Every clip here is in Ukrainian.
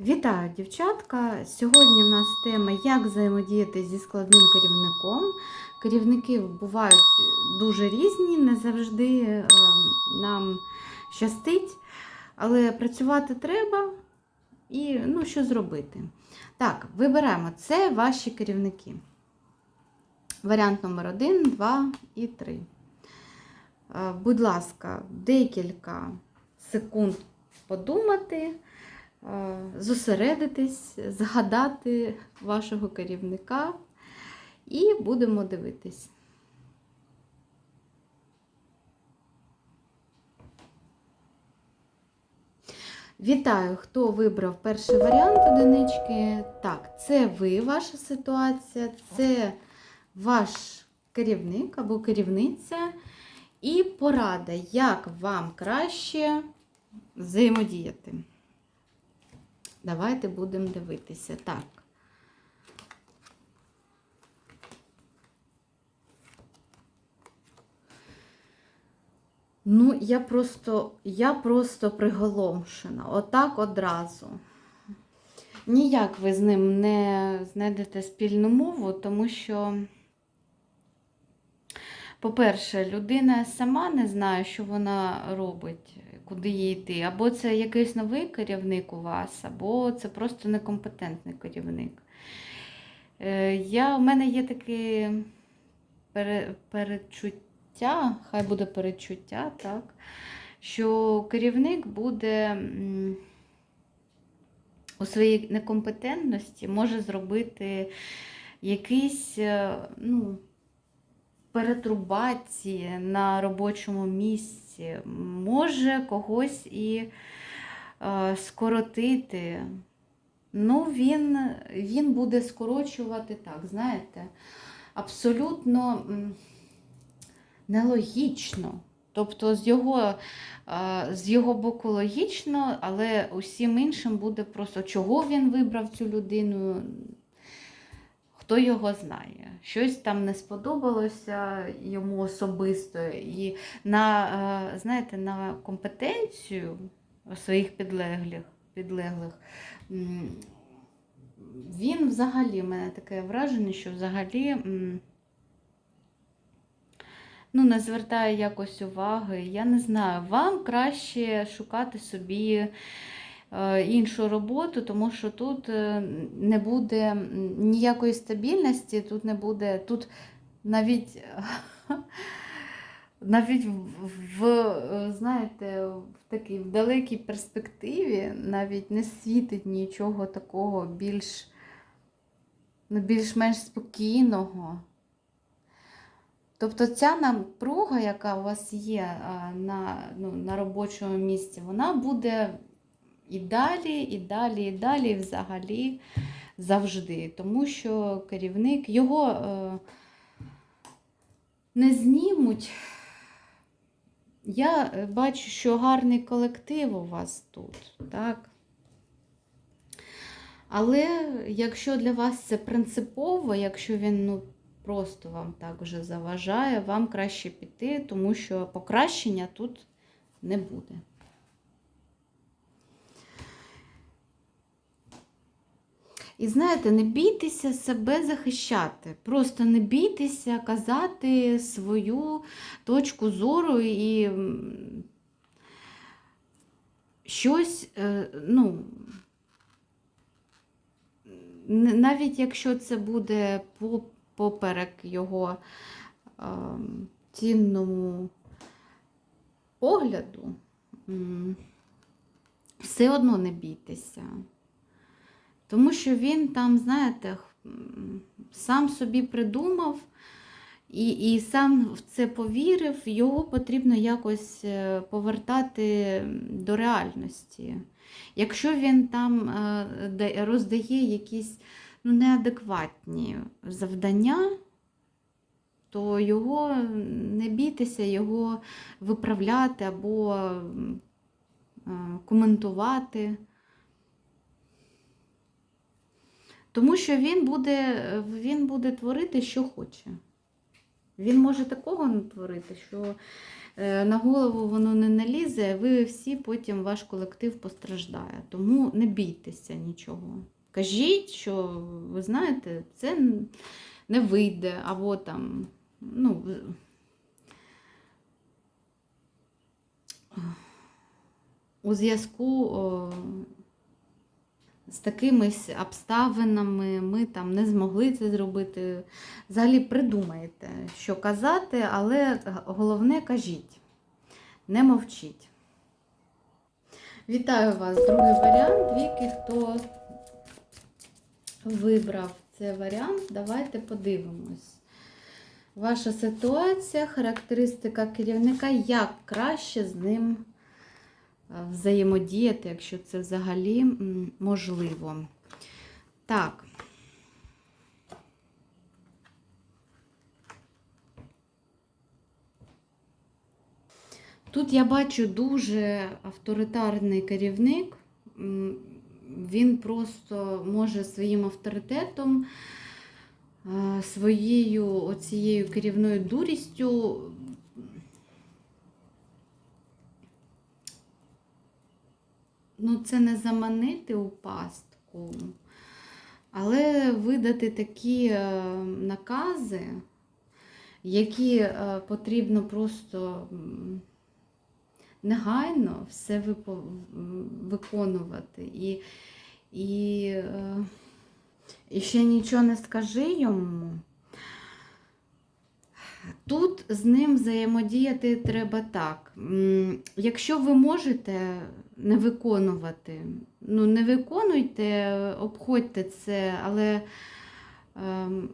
Вітаю, дівчатка! Сьогодні у нас тема як взаємодіяти зі складним керівником. Керівники бувають дуже різні, не завжди е, нам щастить, але працювати треба і ну, що зробити. Так, вибираємо. Це ваші керівники. Варіант номер 1, 2 і 3. Е, Будь ласка, декілька секунд подумати зосередитись, згадати вашого керівника і будемо дивитись. Вітаю, хто вибрав перший варіант одинички. Так, це ви, ваша ситуація, це ваш керівник або керівниця. І порада, як вам краще взаємодіяти. Давайте будемо дивитися. Так. Ну, я просто, я просто приголомшена. Отак одразу. Ніяк ви з ним не знайдете спільну мову, тому що, по-перше, людина сама не знає, що вона робить, куди їй йти. Або це якийсь новий керівник у вас, або це просто некомпетентний керівник. Е, Я, У мене є таке пере- передчуття, хай буде передчуття, так, що керівник буде у своїй некомпетентності може зробити якісь е, ну, перетрубації на робочому місці, може когось і е, скоротити. Ну, він, він буде скорочувати так, знаєте, абсолютно нелогічно. Тобто з його, е, з його боку логічно, але усім іншим буде просто, чого він вибрав цю людину, хто його знає. Щось там не сподобалося йому особисто. І на, е, знаєте, на компетенцію своїх підлеглих, підлеглих він взагалі, в мене таке враження, що взагалі ну, не звертає якось уваги. Я не знаю, вам краще шукати собі іншу роботу, тому що тут е, не буде ніякої стабільності, тут не буде, тут навіть. Навіть в, е, знаєте, в такій в далекій перспективі навіть не світить нічого такого більш, ну, більш-менш спокійного. Тобто ця напруга, яка у вас є на, ну, на робочому місці, вона буде і далі, і далі, і далі, і взагалі завжди. Тому що керівник його е, не знімуть. Я е, бачу, що гарний колектив у вас тут, так? Але якщо для вас це принципово, якщо він ну, просто вам так вже заважає, вам краще піти, тому що покращення тут не буде. І знаєте, не бійтеся себе захищати. Просто не бійтеся казати свою точку зору і щось, е, ну, навіть якщо це буде поперек його ем, цінному погляду, все одно не бійтеся. Тому що він там, знаєте, сам собі придумав і, і сам в це повірив, його потрібно якось е, повертати до реальності. Якщо він там е, роздає якісь ну, неадекватні завдання, то його не бійтеся його виправляти або е, коментувати. Тому що він буде, він буде творити, що хоче. Він може такого натворити, що е, на голову воно не налізе, ви всі потім ваш колектив постраждає. Тому не бійтеся нічого. Кажіть, що ви знаєте, це не вийде, або там, ну. У зв'язку з такими с- обставинами ми там не змогли це зробити. Взагалі придумайте, що казати, але головне кажіть, не мовчіть. Вітаю вас, другий варіант. Віки, хто вибрав цей варіант, давайте подивимось. Ваша ситуація, характеристика керівника, як краще з ним взаємодіяти, якщо це взагалі можливо. Так. Тут я бачу дуже авторитарний керівник. Він просто може своїм авторитетом, е, своєю оцією керівною дурістю ну, це не заманити у пастку, але видати такі е, накази, які е, потрібно просто негайно все виконувати. І, і, е, і ще нічого не скажи йому. Тут з ним взаємодіяти треба так. Якщо ви можете не виконувати, ну не виконуйте, обходьте це, але ем,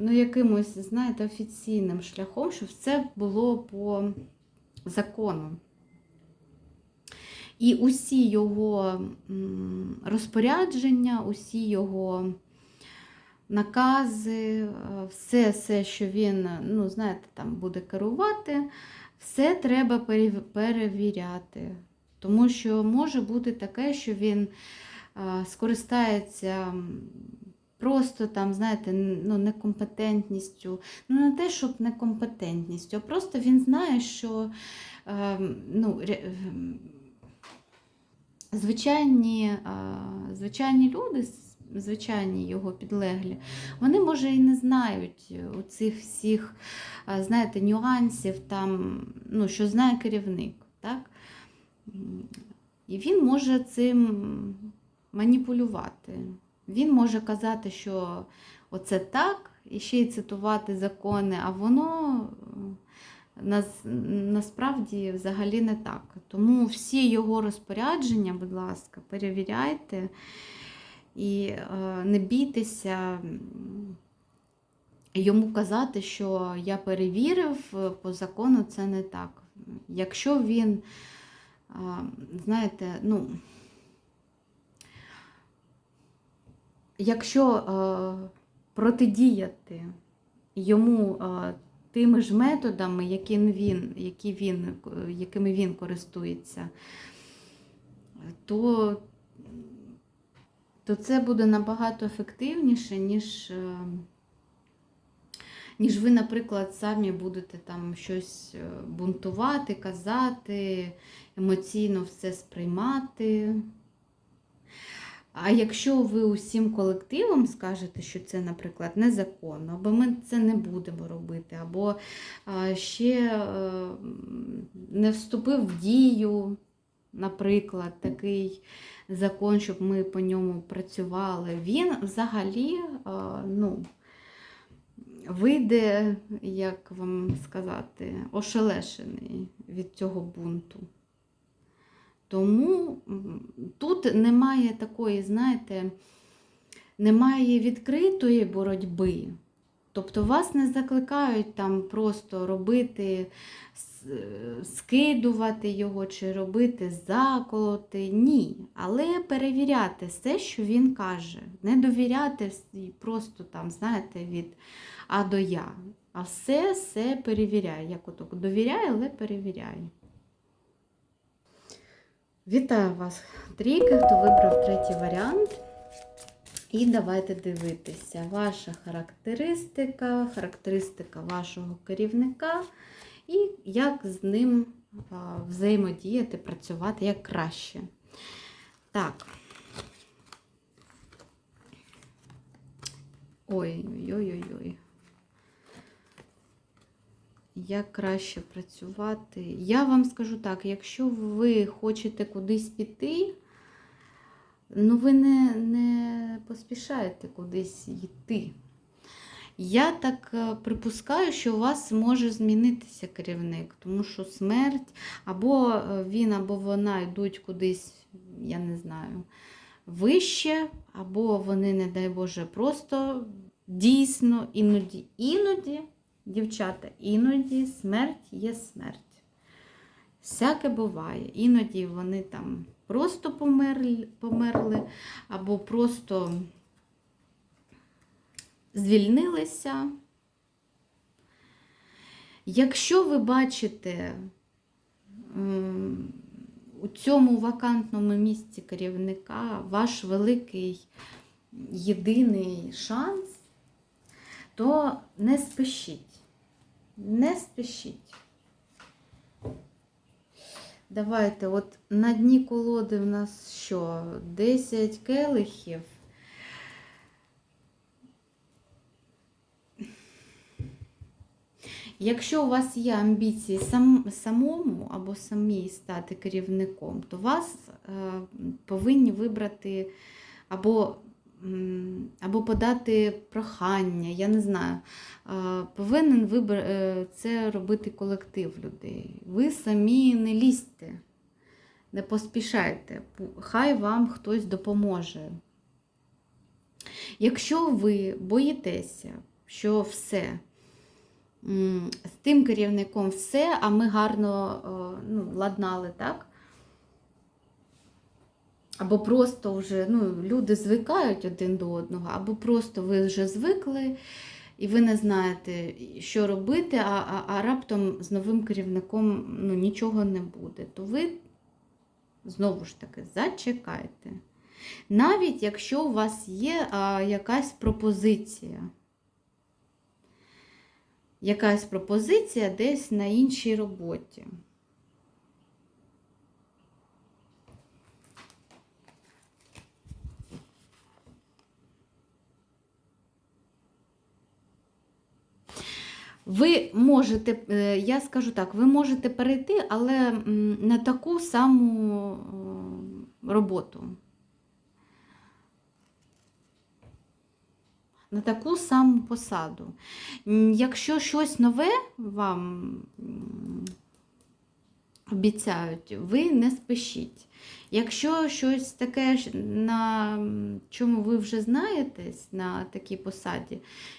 ну, якимось, знаєте, офіційним шляхом, щоб це було по закону. І усі його розпорядження, усі його накази, е, все, все, що він, ну, знаєте, там буде керувати, все треба перевіряти. Тому що може бути таке, що він е, скористається просто там, знаєте, ну, некомпетентністю. Ну, не те, щоб некомпетентністю, а просто він знає, що е, ну, звичайні, е, звичайні люди, звичайні його підлеглі, вони, може, і не знають оцих всіх, е, знаєте, нюансів, там, ну, що знає керівник. Так? І він може цим маніпулювати. Він може казати, що оце так, і ще й цитувати закони, а воно е, нас, насправді взагалі не так. Тому всі його розпорядження, будь ласка, перевіряйте і е, не бійтеся йому казати, що я перевірив, е, по закону це не так. Якщо він, е, знаєте, ну, якщо протидіяти йому тими ж методами, які він, які він, якими він користується, то, то це буде набагато ефективніше, ніж, е, ніж ви, наприклад, самі будете там щось е, бунтувати, казати, емоційно все сприймати. А якщо ви усім колективом скажете, що це, наприклад, незаконно, або ми це не будемо робити, або ще е, не вступив в дію, наприклад, такий закон, щоб ми по ньому працювали, він взагалі е, ну, вийде, як вам сказати, ошелешений від цього бунту. Тому тут немає такої, знаєте, немає відкритої боротьби. Тобто вас не закликають там просто робити, скидувати його чи робити заколоти. Ні. Але перевіряти все, що він каже. Не довіряти просто там, знаєте, від А до Я. А все, все перевіряй. Як отак, довіряй, але перевіряй. Вітаю вас, трійки, хто вибрав третій варіант. І давайте дивитися ваша характеристика, характеристика вашого керівника і як з ним взаємодіяти, працювати як краще. Так. Ой-ой-ой-ой. Як краще працювати? Я вам скажу так, якщо ви хочете кудись піти, ну ви не, не поспішаєте кудись йти. Я так е, припускаю, що у вас може змінитися керівник, тому що смерть, або е, він, або вона йдуть кудись, я не знаю, вище, або вони, не дай Боже, просто дійсно іноді, іноді, дівчата, іноді смерть є смерть. Всяке буває. Іноді вони там просто померли, померли або просто звільнилися. Якщо ви бачите у цьому вакантному місці керівника ваш великий єдиний шанс, то не спішіть. Не спішіть. Давайте, от на дні колоди в нас що? 10 келихів. Якщо у вас є амбіції сам, самому або самій стати керівником, то вас е, повинні вибрати або, або подати прохання, я не знаю. Е, повинен вибор, е, це робити колектив людей. Ви самі не лізьте, не поспішайте, хай вам хтось допоможе. Якщо ви боїтеся, що все з тим керівником все, а ми гарно е, ну, ладнали, так? Або просто вже ну, люди звикають один до одного, або просто ви вже звикли, і ви не знаєте, що робити, а, а, а раптом з новим керівником ну, нічого не буде. То ви знову ж таки зачекайте. Навіть якщо у вас є а, якась пропозиція якась пропозиція десь на іншій роботі. Ви можете, е, я скажу так, ви можете перейти, але на таку саму е, роботу. На таку саму посаду. Якщо щось нове вам обіцяють, ви не спішіть. Якщо щось таке, на чому ви вже знаєтесь на такій посаді,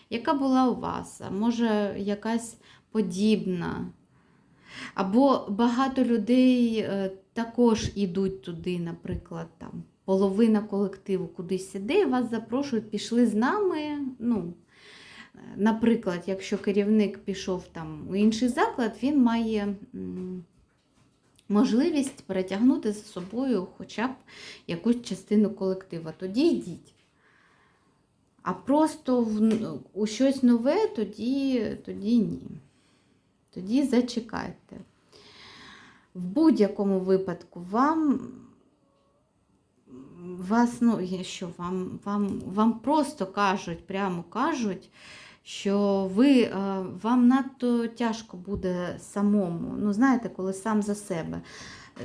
яка була у вас, а може якась подібна. Або багато людей е, також ідуть туди, наприклад, там половина колективу кудись іде, і вас запрошують, пішли з нами. Ну, Наприклад, якщо керівник пішов там у інший заклад, він має можливість перетягнути за собою хоча б якусь частину колектива. Тоді йдіть. А просто в, у щось нове, тоді, тоді ні. Тоді зачекайте. В будь-якому випадку вам вас, ну, є що, вам, вам, вам просто кажуть, прямо кажуть, що ви, е, вам надто тяжко буде самому. Ну, знаєте, коли сам за себе.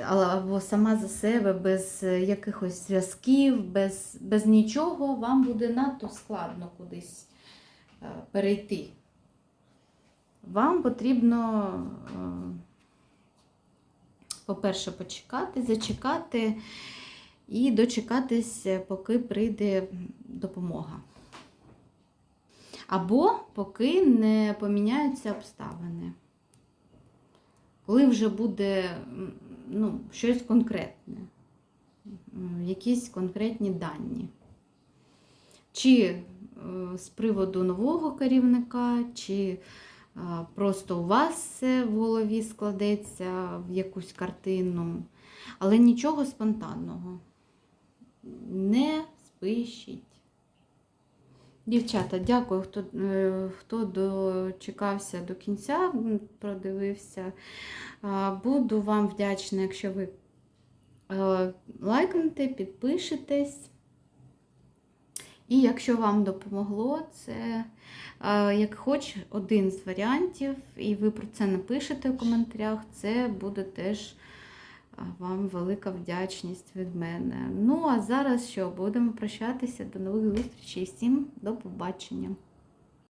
Або сама за себе, без якихось зв'язків, без, без нічого, вам буде надто складно кудись е, перейти. Вам потрібно, е, по-перше, почекати, зачекати і дочекатись, поки прийде допомога. Або поки не поміняються обставини. Коли вже буде ну, щось конкретне, якісь конкретні дані. Чи е, з приводу нового керівника, чи просто у вас в голові складеться в якусь картину, але нічого спонтанного. Не спишіть. Дівчата, дякую, хто, е, хто дочекався до кінця, продивився. Буду вам вдячна, якщо ви е, лайкнете, підпишетесь. І якщо вам допомогло, це е, як хоч один з варіантів, і ви про це напишете в коментарях, це буде теж вам велика вдячність від мене. Ну, а зараз що, будемо прощатися. До нових зустрічей. Всім до побачення.